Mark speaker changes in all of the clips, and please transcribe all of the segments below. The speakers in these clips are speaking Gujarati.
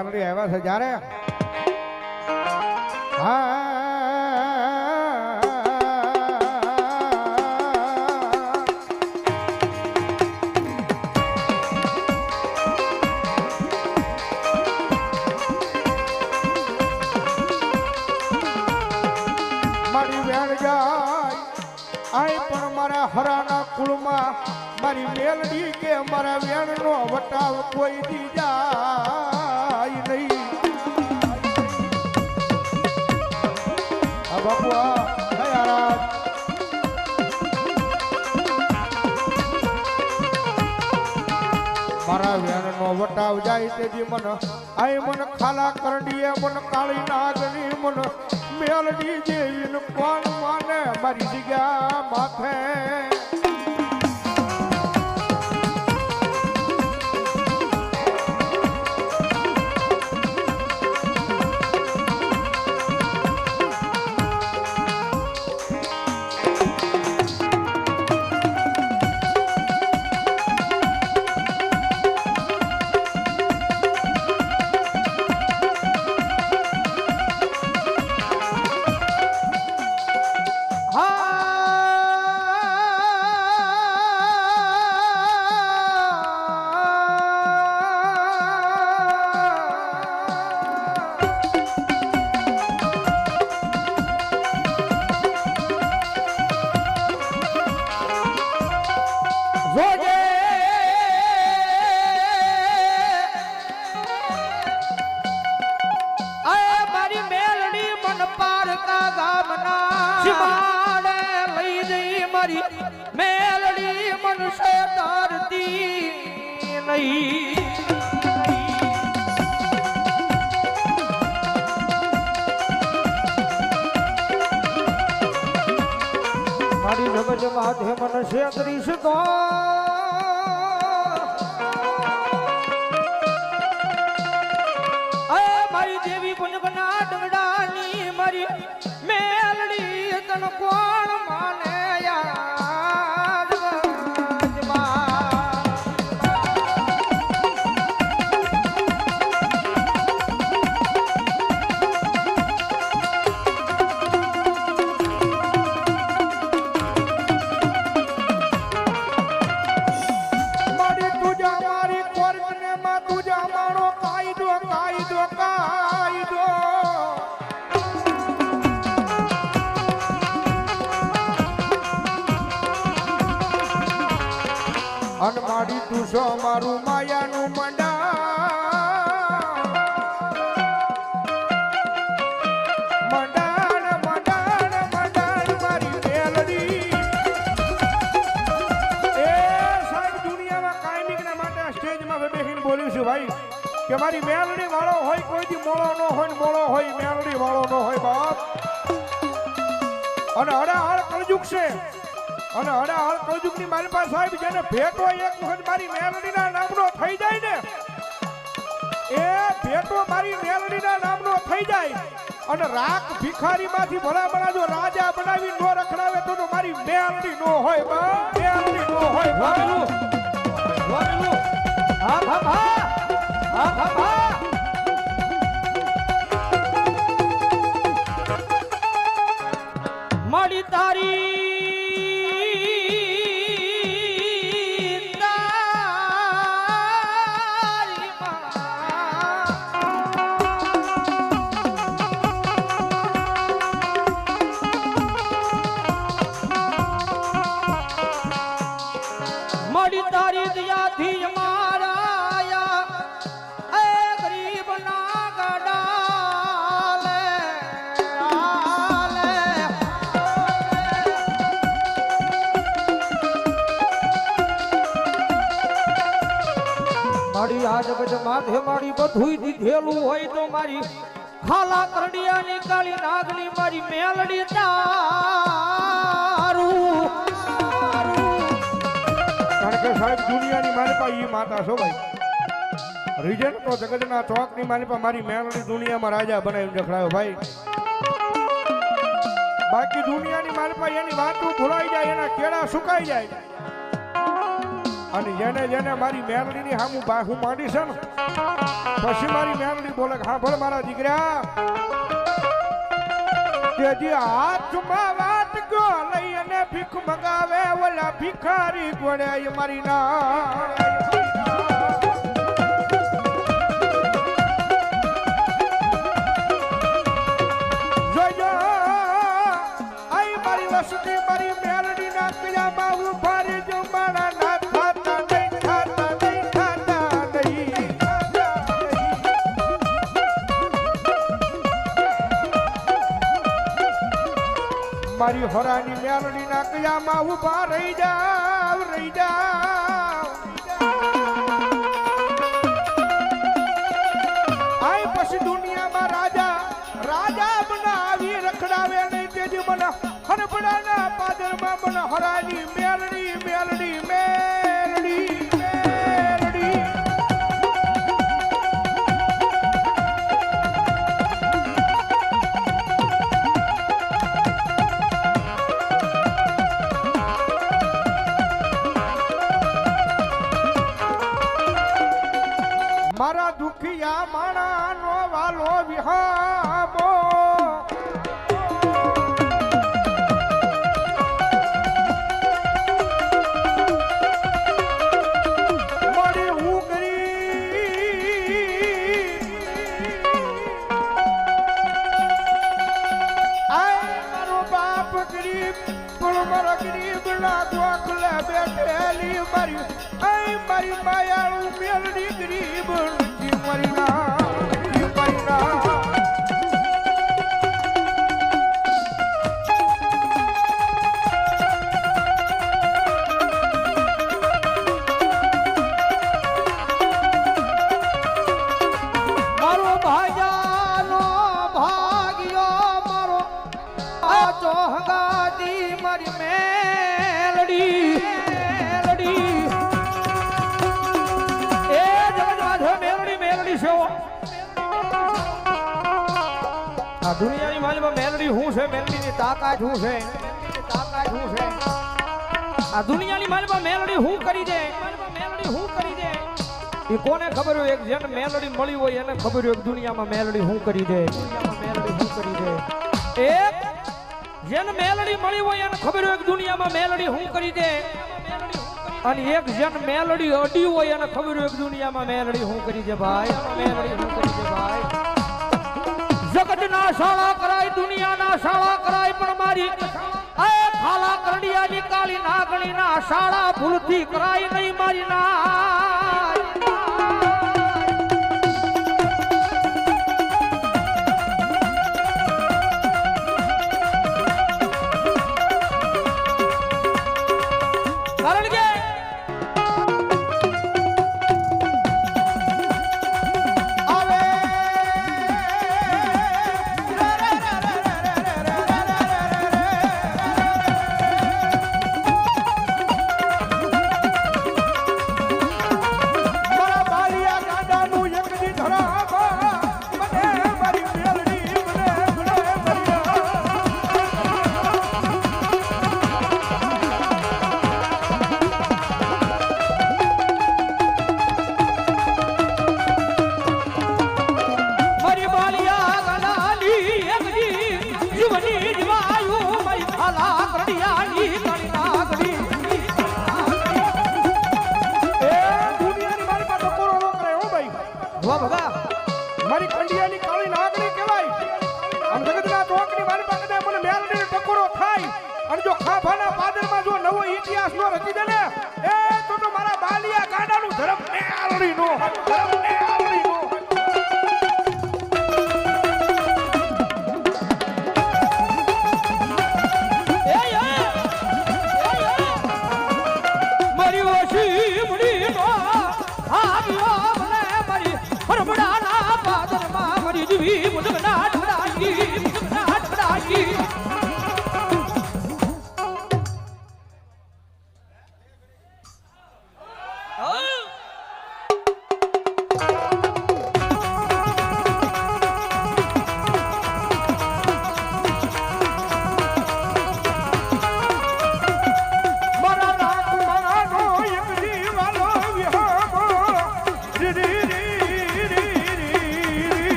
Speaker 1: મેલડી આવ્યા છે જ્યારે? હા. હરાના કુળમાં મારી મેલડી કે મારા વેણનો વટાવ કોઈ દી વટાવ જાય તેથી મન. આય મન ખાલા કરડીએ મન, કાળી નાગની મન. મેલડી જેવી કોણ માને મારી જગ્યા માથે. જગજ માથે મન અન તું
Speaker 2: છો મારું
Speaker 1: માયાનું મંડા મંડાણ મંડાણ મંડાણ, મારી મેલડી. એ સાહેબ, દુનિયામાં કાયમિકના માટે સ્ટેજમાં બેસીને બોલ્યું છું, ભાઈ, કે મારી મેલડી વાળો હોય કોઈથી મોળો ન હોય મોળો હોય, મેલડી વાળો ન હોય, બાપ. અને હડાહડ કળજુક છે. અને હડાહડ કળજુગની મારી પાસે સાહેબ જેને ભેટો એક વખત મારી મેલડીના નામનો થઈ જાય ને, એ ભેટો મારી મેલડીના નામનો થઈ જાય અને રાખ ભિખારીમાંથી ભલા ભલા જો રાજા બનાવી નો રખડાવે તો મારી મેલડી નો હોય બા, મેલડી નો હોય વાલું
Speaker 2: વાલું હા હા. હા હા હા. જગત માથે મારી બધું દીધેલું હોય તો મારી ખાલા કરડિયાની કાળી નાગની મારી મેલડી તારું.
Speaker 1: કારણ કે સાહેબ, દુનિયાની મારી પાસે એ માતા છો ભાઈ. રીજન તો જગતના ચોકની મારી પાસે મારી મેલડી દુનિયામાં રાજા બનાવીને રખડાયો ભાઈ. બાકી દુનિયાની મારી પાસે એની વાતો ભૂલાઈ જાય, એના કેળા સુકાઈ જાય. અને જેને જેને મારી મેલડીની હામું બાહું માંડી છે ને, પછી મારી મેરડી બોલે કે હા ભણ મારા દીકરા. તેથી હાથમાં વાત ગો લઈ અને ભીખ મગાવે ઓલા ભિખારી ગોળે મારી ના મારી હોરાની મેલડી ના કયામાં ઊભા રહી જાવ રહી જાવ. આય પછી દુનિયામાં રાજા રાજા બનાવી રખડાવે નહીં તેજી મને. હરભડાના પાદરમાં મને હોરાની મેલડી મેલડી
Speaker 2: હું છે, મેલડીની તાકાત હું છે. તાકાત હું છે આ દુનિયાની માલમાં મેલડી હું કરી દે? મેલડી હું કરી દે એ કોને ખબર હોય? એક જેને મેલડી મળી હોય, એને ખબર હોય દુનિયામાં મેલડી હું કરી દે? મેલડી હું કરી દે એક જેને મેલડી મળી હોય, એને ખબર હોય દુનિયામાં મેલડી હું કરી દે? અને એક જેને મેલડી અડી હોય, એને ખબર હોય દુનિયામાં મેલડી હું કરી દે, ભાઈ? મેલડી હું કરી દે, ભાઈ? જગતના શાળા કરાય, દુનિયાના શાળા કરાય, પણ મારી ખાલા કરડિયાની કાળી નાગણીના શાળા ભૂલથી કરાય નહીં મારી ના.
Speaker 1: મેલડી નો ધર્મ મેલડી નો
Speaker 2: એ એ મારી ઓછી મુડીનો આવ્યો મને મારી હરબડાના પાદરમાં મારી જીવી મુદગના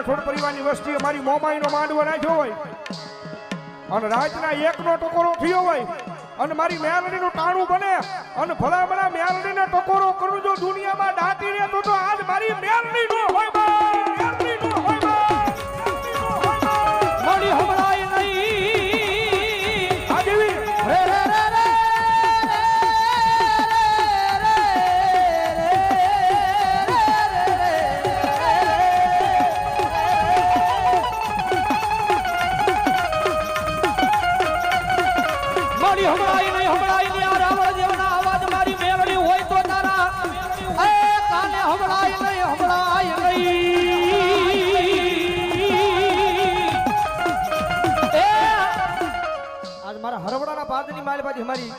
Speaker 1: રાઠોડ પરિવારની વસ્તી અમારી મોમાઈનો માંડવો નાખ્યો હોય. અને રાતના એકનો ટકોરો થયો હોય. અને મારી મેલડીનું ટાણું બને. અને ભલા ભલા મેલડીને ટકોરો કરું જો દુનિયામાં દાટી મારી
Speaker 2: હમણાં નહીં હમણાં નહીં. આ રાવણ દેવના અવાજ મારી મેળડી હોય તો તારા એ કાને હમણાં નહીં હમણાં નહીં. એ, આજ મારા હરવડાના પાદની મારી પાછી મારી